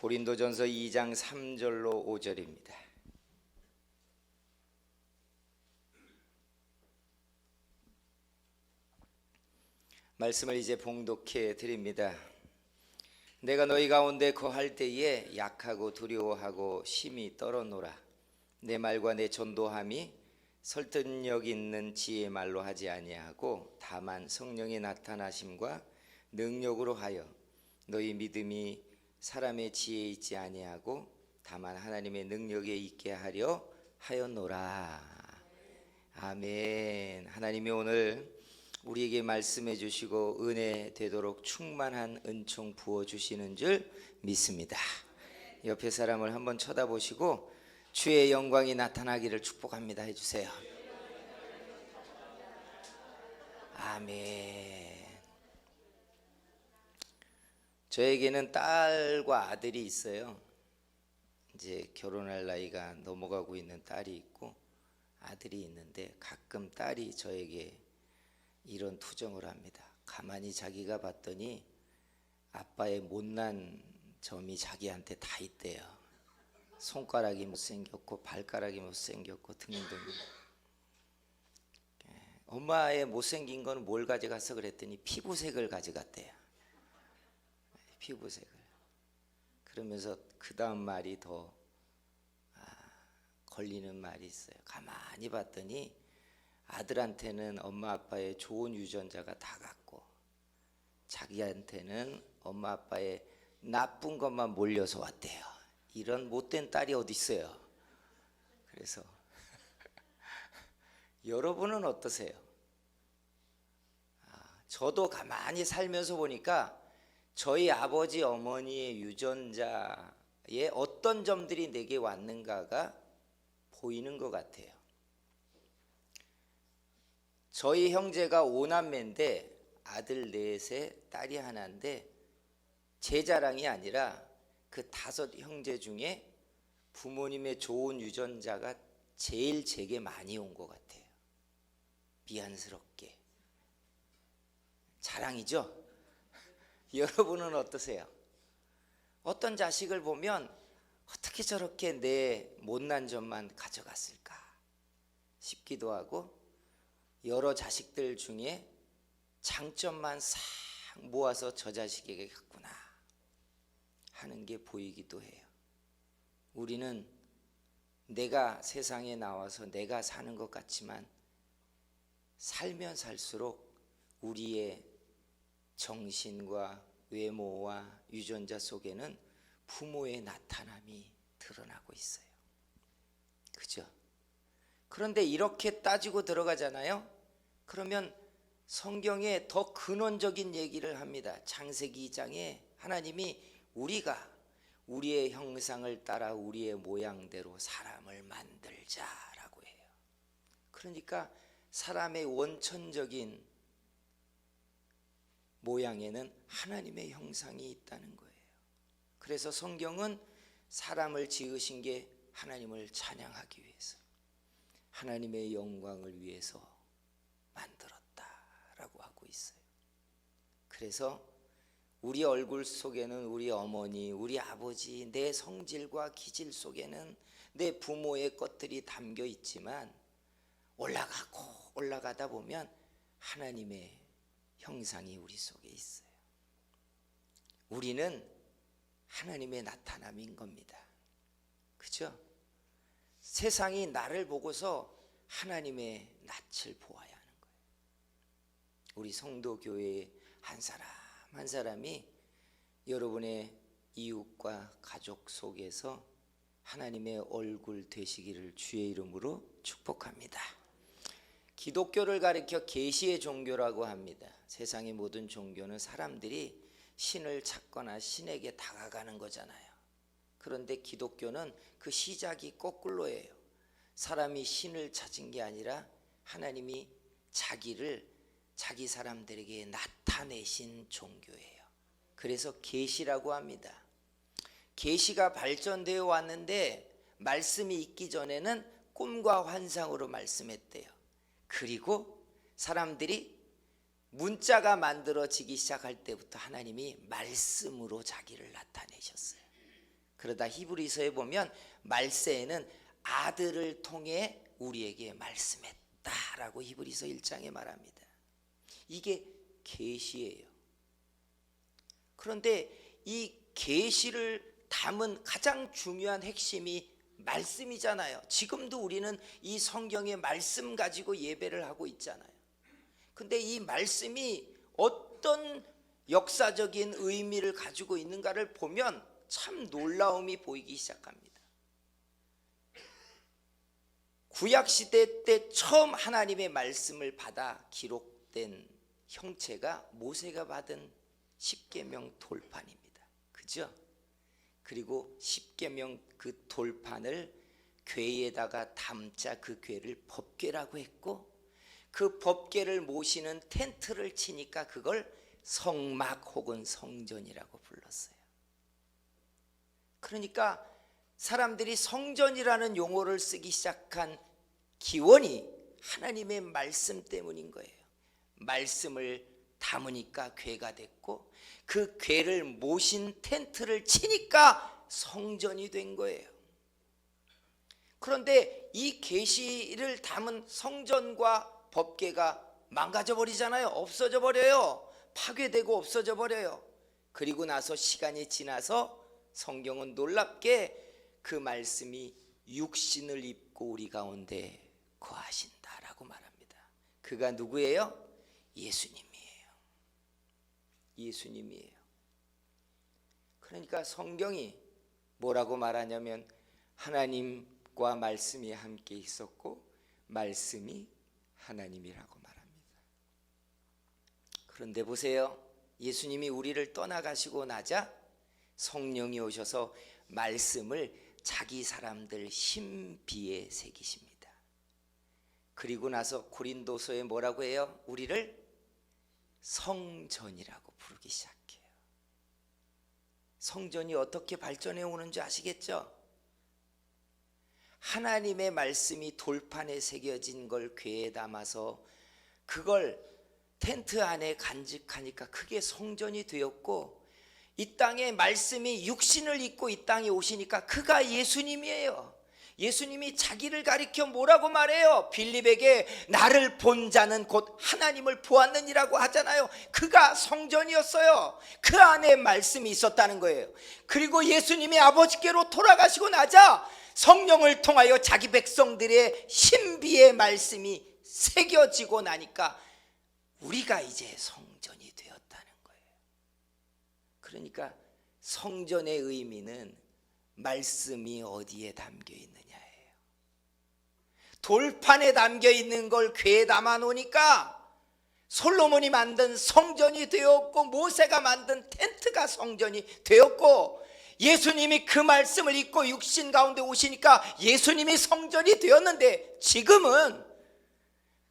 고린도전서 2장 3절로 5절입니다. 말씀을 이제 봉독해 드립니다. 내가 너희 가운데 거할 때에 약하고 두려워하고 심히 떨어노라. 내 말과 내 전도함이 설득력 있는 지혜의 말로 하지 아니하고 다만 성령의 나타나심과 능력으로 하여 너희 믿음이 사람의 지혜에 있지 아니하고 다만 하나님의 능력에 있게 하려 하였노라. 아멘. 하나님이 오늘 우리에게 말씀해 주시고 은혜 되도록 충만한 은총 부어 주시는 줄 믿습니다. 옆에 사람을 한번 쳐다보시고 주의 영광이 나타나기를 축복합니다 해 주세요. 아멘. 저에게는 딸과 아들이 있어요. 이제 결혼할 나이가 넘어가고 있는 딸이 있고 아들이 있는데 가끔 딸이 저에게 이런 투정을 합니다. 가만히 자기가 봤더니 아빠의 못난 점이 자기한테 다 있대요. 손가락이 못생겼고 발가락이 못생겼고 등등. 예, 엄마의 못생긴 거는 뭘 가져갔어 그랬더니 피부색을 가져갔대요. 피부색을. 그러면서 그 다음 말이 더 아, 걸리는 말이 있어요. 가만히 봤더니 아들한테는 엄마 아빠의 좋은 유전자가 다 같고 자기한테는 엄마 아빠의 나쁜 것만 몰려서 왔대요. 이런 못된 딸이 어디 있어요? 그래서 여러분은 어떠세요? 아, 저도 가만히 살면서 보니까 저희 아버지 어머니의 유전자에 어떤 점들이 내게 왔는가가 보이는 것 같아요. 저희 형제가 오남매인데 아들 넷에 딸이 하나인데 제 자랑이 아니라 그 다섯 형제 중에 부모님의 좋은 유전자가 제일 제게 많이 온 것 같아요. 미안스럽게. 자랑이죠? 여러분은 어떠세요? 어떤 자식을 보면 어떻게 저렇게 내 못난 점만 가져갔을까 싶기도 하고 여러 자식들 중에 장점만 싹 모아서 저 자식에게 갔구나 하는 게 보이기도 해요. 우리는 내가 세상에 나와서 내가 사는 것 같지만 살면 살수록 우리의 정신과 외모와 유전자 속에는 부모의 나타남이 드러나고 있어요. 그죠? 그런데 이렇게 따지고 들어가잖아요. 그러면 성경에 더 근원적인 얘기를 합니다. 창세기 2장에 하나님이 우리가 우리의 형상을 따라 우리의 모양대로 사람을 만들자라고 해요. 그러니까 사람의 원천적인 모양에는 하나님의 형상이 있다는 거예요. 그래서 성경은 사람을 지으신 게 하나님을 찬양하기 위해서 하나님의 영광을 위해서 만들었다라고 하고 있어요. 그래서 우리 얼굴 속에는 우리 어머니, 우리 아버지, 내 성질과 기질 속에는 내 부모의 것들이 담겨 있지만 올라가고 올라가다 보면 하나님의 형상이 우리 속에 있어요. 우리는 하나님의 나타남인 겁니다. 그죠? 세상이 나를 보고서 하나님의 낯을 보아야 하는 거예요. 우리 성도 교회의 한 사람 한 사람이 여러분의 이웃과 가족 속에서 하나님의 얼굴 되시기를 주의 이름으로 축복합니다. 기독교를 가리켜 계시의 종교라고 합니다. 세상의 모든 종교는 사람들이 신을 찾거나 신에게 다가가는 거잖아요. 그런데 기독교는 그 시작이 거꾸로예요. 사람이 신을 찾은 게 아니라 하나님이 자기를 자기 사람들에게 나타내신 종교예요. 그래서 계시라고 합니다. 계시가 발전되어 왔는데 말씀이 있기 전에는 꿈과 환상으로 말씀했대요. 그리고 사람들이 문자가 만들어지기 시작할 때부터 하나님이 말씀으로 자기를 나타내셨어요. 그러다 히브리서에 보면 말세에는 아들을 통해 우리에게 말씀했다라고 히브리서 1장에 말합니다. 이게 계시예요. 그런데 이 계시를 담은 가장 중요한 핵심이 말씀이잖아요. 지금도 우리는 이 성경의 말씀 가지고 예배를 하고 있잖아요. 근데 이 말씀이 어떤 역사적인 의미를 가지고 있는가를 보면 참 놀라움이 보이기 시작합니다. 구약 시대 때 처음 하나님의 말씀을 받아 기록된 형체가 모세가 받은 십계명 돌판입니다. 그죠? 그리고 십계명 그 돌판을 궤에다가 담자 그 궤를 법궤라고 했고 그 법궤를 모시는 텐트를 치니까 그걸 성막 혹은 성전이라고 불렀어요. 그러니까 사람들이 성전이라는 용어를 쓰기 시작한 기원이 하나님의 말씀 때문인 거예요. 말씀을 담으니까 궤가 됐고 그 궤를 모신 텐트를 치니까 성전이 된 거예요. 그런데 이 계시를 담은 성전과 법궤가 망가져 버리잖아요. 없어져 버려요. 파괴되고 없어져 버려요. 그리고 나서 시간이 지나서 성경은 놀랍게 그 말씀이 육신을 입고 우리 가운데 거하신다라고 말합니다. 그가 누구예요? 예수님이에요. 예수님이에요. 그러니까 성경이 뭐라고 말하냐면 하나님과 말씀이 함께 있었고 말씀이 하나님이라고 말합니다. 그런데 보세요. 예수님이 우리를 떠나가시고 나자 성령이 오셔서 말씀을 자기 사람들 신비에 새기십니다. 그리고 나서 고린도서에 뭐라고 해요? 우리를 성전이라고 부르기 시작해요. 성전이 어떻게 발전해 오는지 아시겠죠? 하나님의 말씀이 돌판에 새겨진 걸 궤에 담아서 그걸 텐트 안에 간직하니까 그게 성전이 되었고 이 땅에 말씀이 육신을 입고 이 땅에 오시니까 그가 예수님이에요. 예수님이 자기를 가리켜 뭐라고 말해요? 빌립에게 나를 본 자는 곧 하나님을 보았느니라고 하잖아요. 그가 성전이었어요. 그 안에 말씀이 있었다는 거예요. 그리고 예수님이 아버지께로 돌아가시고 나자 성령을 통하여 자기 백성들의 신비의 말씀이 새겨지고 나니까 우리가 이제 성전이 되었다는 거예요. 그러니까 성전의 의미는 말씀이 어디에 담겨 있느냐예요. 돌판에 담겨 있는 걸 궤에 담아 놓으니까 솔로몬이 만든 성전이 되었고 모세가 만든 텐트가 성전이 되었고 예수님이 그 말씀을 읽고 육신 가운데 오시니까 예수님이 성전이 되었는데 지금은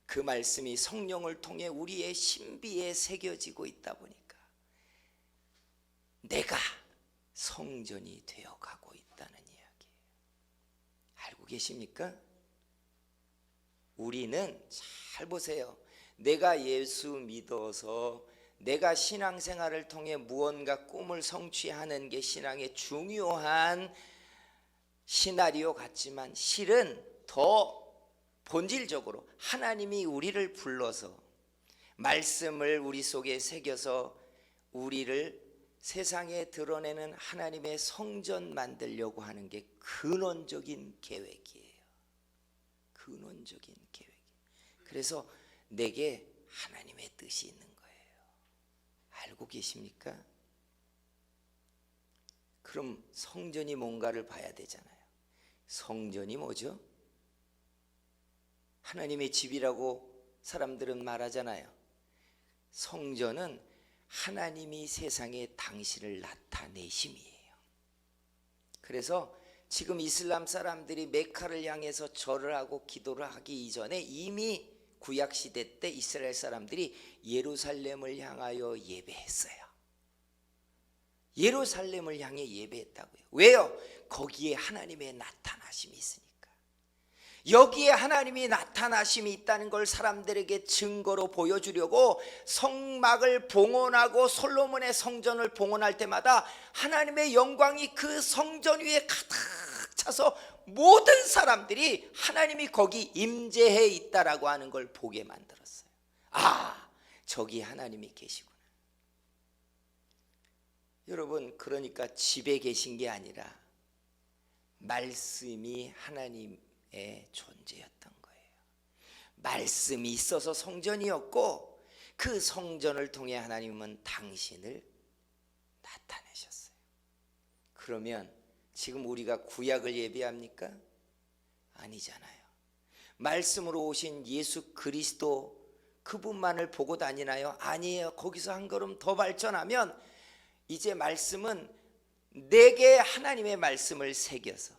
그 말씀이 성령을 통해 우리의 신비에 새겨지고 있다 보니까 내가 성전이 되어 가고 있다는 이야기예요. 알고 계십니까? 우리는 잘 보세요. 내가 예수 믿어서 내가 신앙생활을 통해 무언가 꿈을 성취하는 게 신앙의 중요한 시나리오 같지만 실은 더 본질적으로 하나님이 우리를 불러서 말씀을 우리 속에 새겨서 우리를 세상에 드러내는 하나님의 성전 만들려고 하는 게 근원적인 계획이에요. 근원적인. 그래서 내게 하나님의 뜻이 있는 거예요. 알고 계십니까? 그럼 성전이 뭔가를 봐야 되잖아요. 성전이 뭐죠? 하나님의 집이라고 사람들은 말하잖아요. 성전은 하나님이 세상에 당신을 나타내심이에요. 그래서 지금 이슬람 사람들이 메카를 향해서 절을 하고 기도를 하기 이전에 이미 구약 시대 때 이스라엘 사람들이 예루살렘을 향하여 예배했어요. 예루살렘을 향해 예배했다고요. 왜요? 거기에 하나님의 나타나심이 있으니까. 여기에 하나님이 나타나심이 있다는 걸 사람들에게 증거로 보여주려고 성막을 봉헌하고 솔로몬의 성전을 봉헌할 때마다 하나님의 영광이 그 성전 위에 가득 차서 모든 사람들이 하나님이 거기 임재해 있다라고 하는 걸 보게 만들었어요. 아, 저기 하나님이 계시구나. 여러분, 그러니까 집에 계신 게 아니라 말씀이 하나님의 존재였던 거예요. 말씀이 있어서 성전이었고 그 성전을 통해 하나님은 당신을 나타내셨어요. 그러면 지금 우리가 구약을 예배합니까? 아니잖아요. 말씀으로 오신 예수 그리스도 그분만을 보고 다니나요? 아니에요. 거기서 한 걸음 더 발전하면 이제 말씀은 내게 하나님의 말씀을 새겨서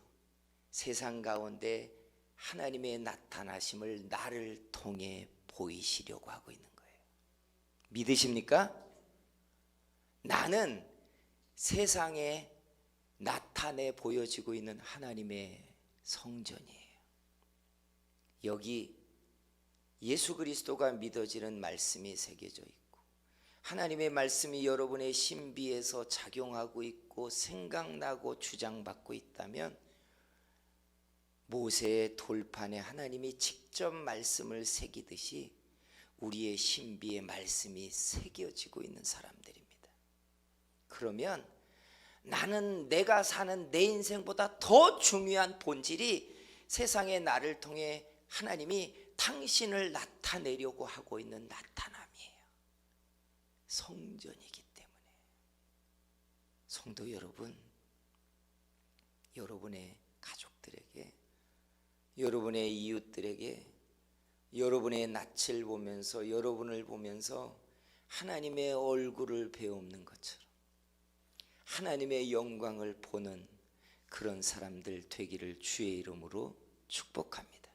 세상 가운데 하나님의 나타나심을 나를 통해 보이시려고 하고 있는 거예요. 믿으십니까? 나는 세상에 나타내 보여지고 있는 하나님의 성전이에요. 여기 예수 그리스도가 믿어지는 말씀이 새겨져 있고 하나님의 말씀이 여러분의 신비에서 작용하고 있고 생각나고 주장받고 있다면 모세의 돌판에 하나님이 직접 말씀을 새기듯이 우리의 신비의 말씀이 새겨지고 있는 사람들입니다. 그러면 나는 내가 사는 내 인생보다 더 중요한 본질이 세상에 나를 통해 하나님이 당신을 나타내려고 하고 있는 나타남이에요. 성전이기 때문에. 성도 여러분, 여러분의 가족들에게, 여러분의 이웃들에게, 여러분의 낯을 보면서, 여러분을 보면서 하나님의 얼굴을 배우는 것처럼 하나님의 영광을 보는 그런 사람들 되기를 주의 이름으로 축복합니다.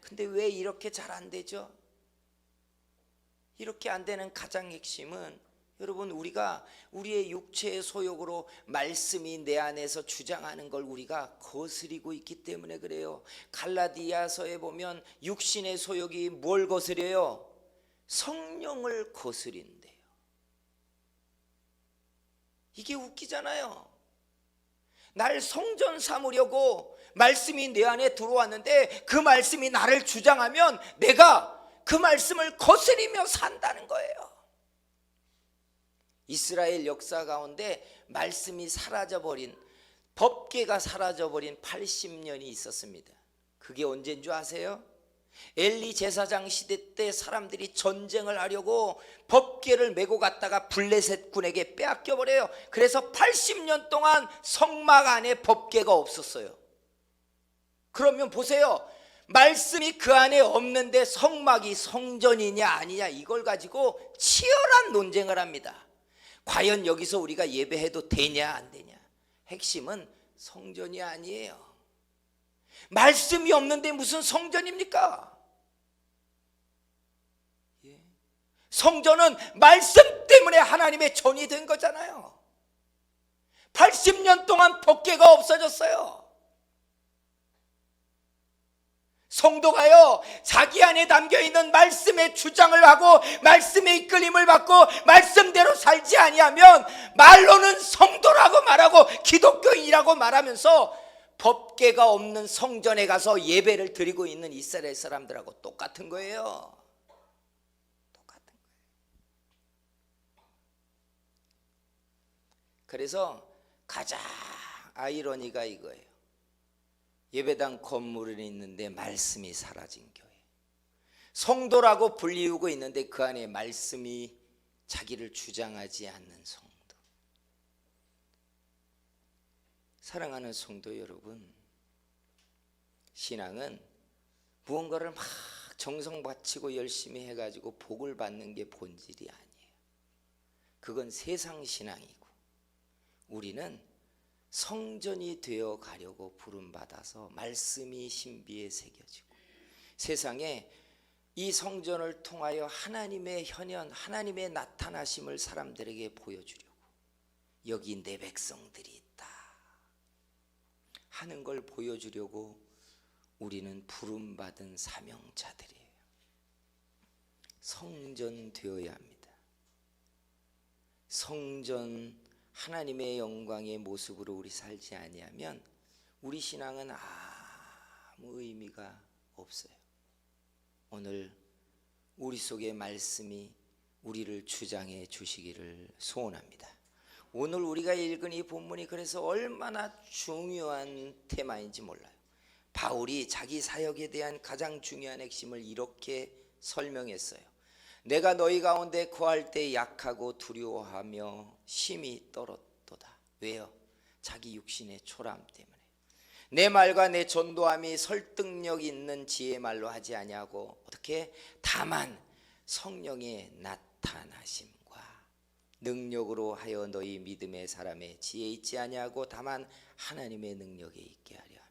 근데 왜 이렇게 잘 안 되죠? 이렇게 안 되는 가장 핵심은 여러분 우리가 우리의 육체의 소욕으로 말씀이 내 안에서 주장하는 걸 우리가 거스리고 있기 때문에 그래요. 갈라디아서에 보면 육신의 소욕이 뭘 거스려요? 성령을 거스린대요. 이게 웃기잖아요. 날 성전 삼으려고 말씀이 내 안에 들어왔는데 그 말씀이 나를 주장하면 내가 그 말씀을 거스리며 산다는 거예요. 이스라엘 역사 가운데 말씀이 사라져버린 법계가 사라져버린 80년이 있었습니다. 그게 언제인 줄 아세요? 엘리 제사장 시대 때 사람들이 전쟁을 하려고 법궤를 메고 갔다가 블레셋 군에게 빼앗겨 버려요. 그래서 80년 동안 성막 안에 법궤가 없었어요. 그러면 보세요. 말씀이 그 안에 없는데 성막이 성전이냐 아니냐 이걸 가지고 치열한 논쟁을 합니다. 과연 여기서 우리가 예배해도 되냐 안 되냐? 핵심은 성전이 아니에요. 말씀이 없는데 무슨 성전입니까? 예. 성전은 말씀 때문에 하나님의 전이 된 거잖아요. 80년 동안 법계가 없어졌어요. 성도가요, 자기 안에 담겨 있는 말씀의 주장을 하고 말씀의 이끌림을 받고 말씀대로 살지 아니하면 말로는 성도라고 말하고 기독교인이라고 말하면서 법계가 없는 성전에 가서 예배를 드리고 있는 이스라엘 사람들하고 똑같은 거예요. 똑같은 거예요. 그래서 가장 아이러니가 이거예요. 예배당 건물은 있는데 말씀이 사라진 교회. 성도라고 불리우고 있는데 그 안에 말씀이 자기를 주장하지 않는 성도. 사랑하는 성도 여러분, 신앙은 무언가를 막 정성 바치고 열심히 해가지고 복을 받는 게 본질이 아니에요. 그건 세상 신앙이고, 우리는 성전이 되어 가려고 부름받아서 말씀이 신비에 새겨지고, 세상에 이 성전을 통하여 하나님의 현현, 하나님의 나타나심을 사람들에게 보여주려고 여기 내 백성들이 하는 걸 보여주려고 우리는 부름받은 사명자들이에요. 성전 되어야 합니다. 성전 하나님의 영광의 모습으로 우리 살지 아니하면 우리 신앙은 아무 의미가 없어요. 오늘 우리 속의 말씀이 우리를 주장해 주시기를 소원합니다. 오늘 우리가 읽은 이 본문이 그래서 얼마나 중요한 테마인지 몰라요. 바울이 자기 사역에 대한 가장 중요한 핵심을 이렇게 설명했어요. 내가 너희 가운데 거할 때 약하고 두려워하며 심히 떨었도다. 왜요? 자기 육신의 초람 때문에. 내 말과 내 전도함이 설득력 있는 지혜 말로 하지 아니하고 어떻게 다만 성령의 나타나심과 능력으로 하여 너희 믿음의 사람의 지혜 있지 아니하고 다만 하나님의 능력에 있게 하려 함이라.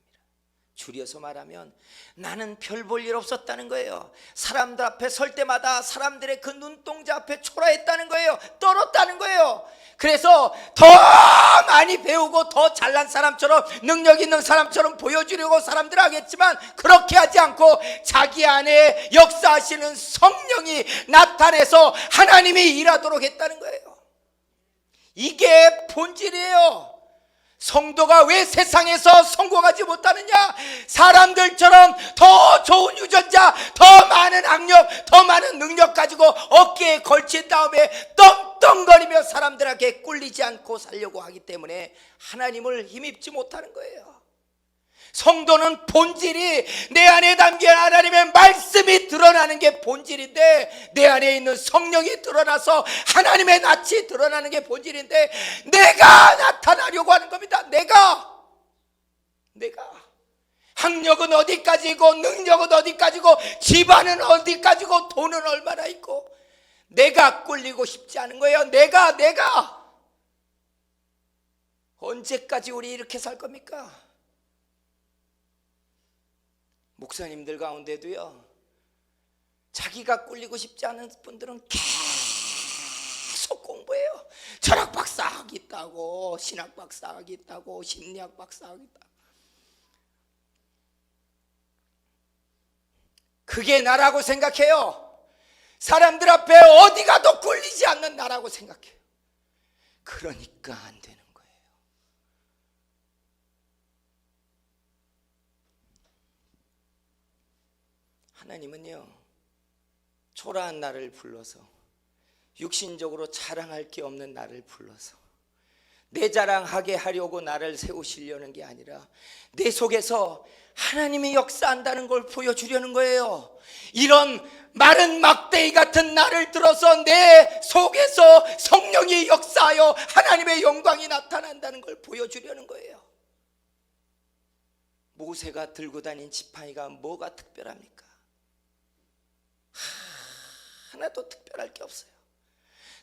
줄여서 말하면 나는 별 볼 일 없었다는 거예요. 사람들 앞에 설 때마다 사람들의 그 눈동자 앞에 초라했다는 거예요. 떨었다는 거예요. 그래서 더 많이 배우고 더 잘난 사람처럼 능력 있는 사람처럼 보여주려고 사람들 하겠지만 그렇게 하지 않고 자기 안에 역사하시는 성령이 나타내서 하나님이 일하도록 했다는 거예요. 이게 본질이에요. 성도가 왜 세상에서 성공하지 못하느냐? 사람들처럼 더 좋은 유전자, 더 많은 악력, 더 많은 능력 가지고 어깨에 걸친 다음에 떵떵거리며 사람들에게 꿀리지 않고 살려고 하기 때문에 하나님을 힘입지 못하는 거예요. 성도는 본질이 내 안에 담긴 하나님의 말씀이 드러나는 게 본질인데 내 안에 있는 성령이 드러나서 하나님의 낯이 드러나는 게 본질인데 내가 나타나려고 하는 겁니다. 내가 내가 학력은 어디까지고 능력은 어디까지고 집안은 어디까지고 돈은 얼마나 있고 내가 꿀리고 싶지 않은 거예요. 내가 내가 언제까지 우리 이렇게 살 겁니까? 목사님들 가운데도요. 자기가 꿀리고 싶지 않은 분들은 계속 공부해요. 철학 박사 하겠다고, 신학 박사 하겠다고, 심리학 박사 하겠다. 그게 나라고 생각해요. 사람들 앞에 어디 가도 꿀리지 않는 나라고 생각해요. 그러니까 안 되는 거예요. 하나님은요, 초라한 나를 불러서 육신적으로 자랑할 게 없는 나를 불러서 내 자랑하게 하려고 나를 세우시려는 게 아니라 내 속에서 하나님이 역사한다는 걸 보여주려는 거예요. 이런 마른 막대기 같은 나를 들어서 내 속에서 성령이 역사하여 하나님의 영광이 나타난다는 걸 보여주려는 거예요. 모세가 들고 다닌 지팡이가 뭐가 특별합니까? 하나도 특별할 게 없어요.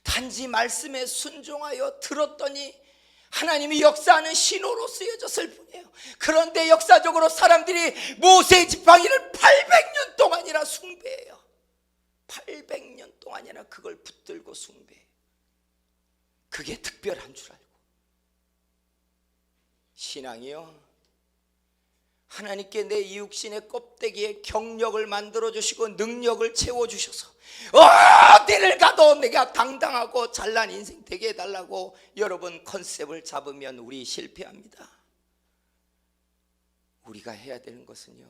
단지 말씀에 순종하여 들었더니 하나님이 역사하는 신호로 쓰여졌을 뿐이에요. 그런데 역사적으로 사람들이 모세의 지팡이를 800년 동안이나 숭배해요. 800년 동안이나 그걸 붙들고 숭배해요. 그게 특별한 줄 알고. 신앙이요. 하나님께 내 이육신의 껍데기에 경력을 만들어 주시고 능력을 채워 주셔서 어디를 가도 내가 당당하고 잘난 인생 되게 해달라고 여러분 컨셉을 잡으면 우리 실패합니다. 우리가 해야 되는 것은요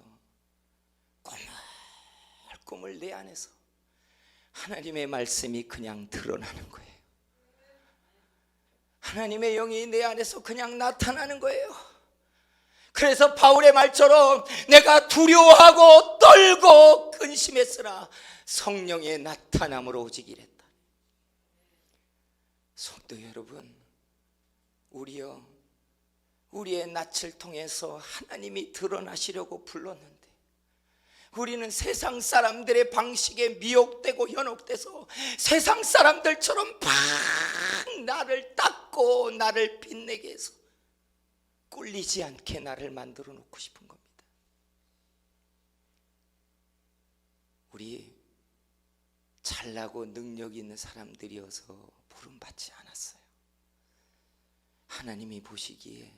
꼬물꼬물 내 안에서 하나님의 말씀이 그냥 드러나는 거예요. 하나님의 영이 내 안에서 그냥 나타나는 거예요. 그래서 바울의 말처럼 내가 두려워하고 떨고 근심했으나 성령의 나타남으로 오직 이랬다. 성도 여러분, 우리요, 우리의 낯을 통해서 하나님이 드러나시려고 불렀는데, 우리는 세상 사람들의 방식에 미혹되고 현혹돼서 세상 사람들처럼 막 나를 닦고 나를 빛내게 해서 꿀리지 않게 나를 만들어 놓고 싶은 겁니다. 우리 잘나고 능력 있는 사람들이어서 부름받지 않았어요. 하나님이 보시기에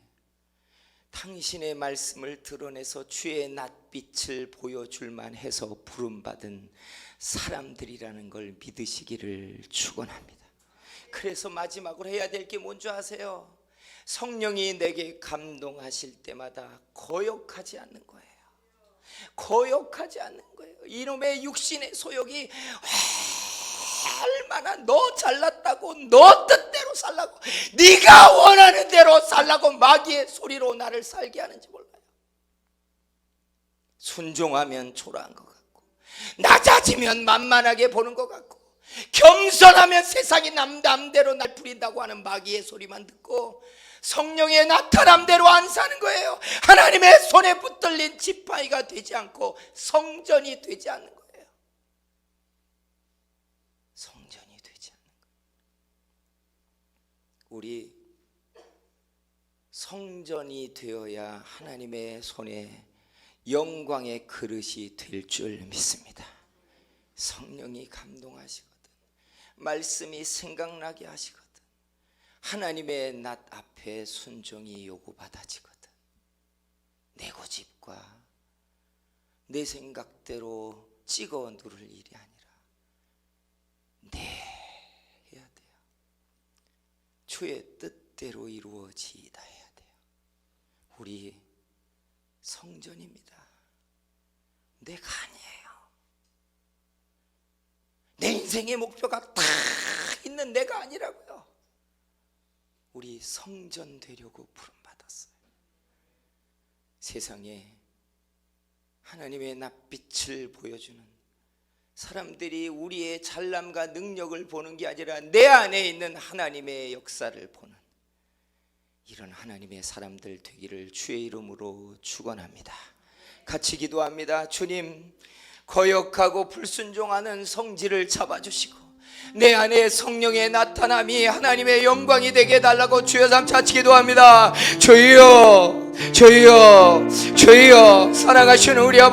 당신의 말씀을 드러내서 주의 낯빛을 보여줄만 해서 부름받은 사람들이라는 걸 믿으시기를 축원합니다. 그래서 마지막으로 해야 될 게 뭔지 아세요? 성령이 내게 감동하실 때마다 거역하지 않는 거예요. 거역하지 않는 거예요. 이놈의 육신의 소욕이 얼마나 너 잘났다고 너 뜻대로 살라고 네가 원하는 대로 살라고 마귀의 소리로 나를 살게 하는지 몰라요. 순종하면 초라한 것 같고 낮아지면 만만하게 보는 것 같고 겸손하면 세상이 남남대로 날 부린다고 하는 마귀의 소리만 듣고 성령의 나타남대로 안 사는 거예요. 하나님의 손에 붙들린 지팡이가 되지 않고 성전이 되지 않는 거예요. 성전이 되지 않는 거예요. 우리 성전이 되어야 하나님의 손에 영광의 그릇이 될 줄 믿습니다. 성령이 감동하시거든. 말씀이 생각나게 하시거든. 하나님의 낯 앞에 순종이 요구받아지거든. 내 고집과 내 생각대로 찍어 누를 일이 아니라 네 해야 돼요. 주의 뜻대로 이루어지이다 해야 돼요. 우리 성전입니다. 내가 아니에요. 내 인생의 목표가 다 있는 내가 아니라고요. 우리 성전 되려고 부름 받았어요. 세상에 하나님의 낯빛을 보여주는 사람들이 우리의 잘남과 능력을 보는 게 아니라 내 안에 있는 하나님의 역사를 보는 이런 하나님의 사람들 되기를 주의 이름으로 축원합니다. 같이 기도합니다. 주님 거역하고 불순종하는 성질을 잡아주시고 내 안에 성령의 나타남이 하나님의 영광이 되게 해달라고 주여 삼차 기도합니다. 주여 주여 주여 사랑하시는 우리 아버지